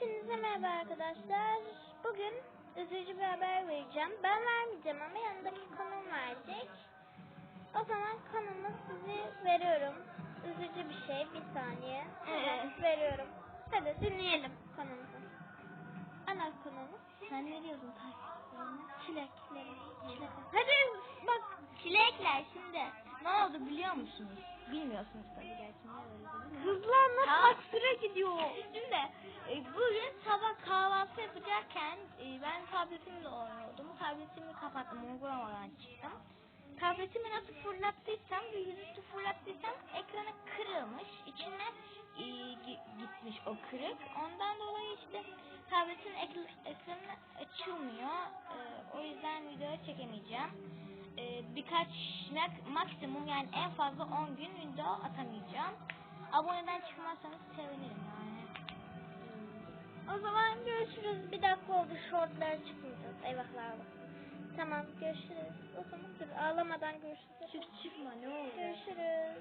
Hepinize merhaba arkadaşlar. Bugün üzücü bir haber vereceğim. Ben vermeyeceğim ama yanındaki konuğum verecek. O zaman konumu sizi veriyorum. Üzücü bir şey. Bir saniye. Evet. Veriyorum. Hadi dinleyelim konumuzu. Ana konumuz. Sen ne diyordun takipçilerine? Çilekleri. Çilek. Hadi bak çilekler şimdi. Ne oldu biliyor musunuz? Bilmiyorsunuz tabii gerçi. Tabletimle oynuyordum. Tabletimi kapattım. Uygulamadan çıktım. Tabletimi nasıl fırlattıysam ve yüzüstü fırlattıysam ekranı kırılmış. İçine e, gi- gitmiş o kırık. Ondan dolayı işte tabletin ek- ekranı açılmıyor. E, o yüzden video çekemeyeceğim. E, birkaç mak- maksimum yani en fazla 10 gün video atamayacağım. Aboneden çıkmazsanız sevinirim. O zaman görüşürüz. Bir dakika oldu. Shortlara çıkmayacağız. Eyvahlar olsun. Tamam görüşürüz. O zaman dur ağlamadan görüşürüz. Çık çıkma ne olur. Görüşürüz.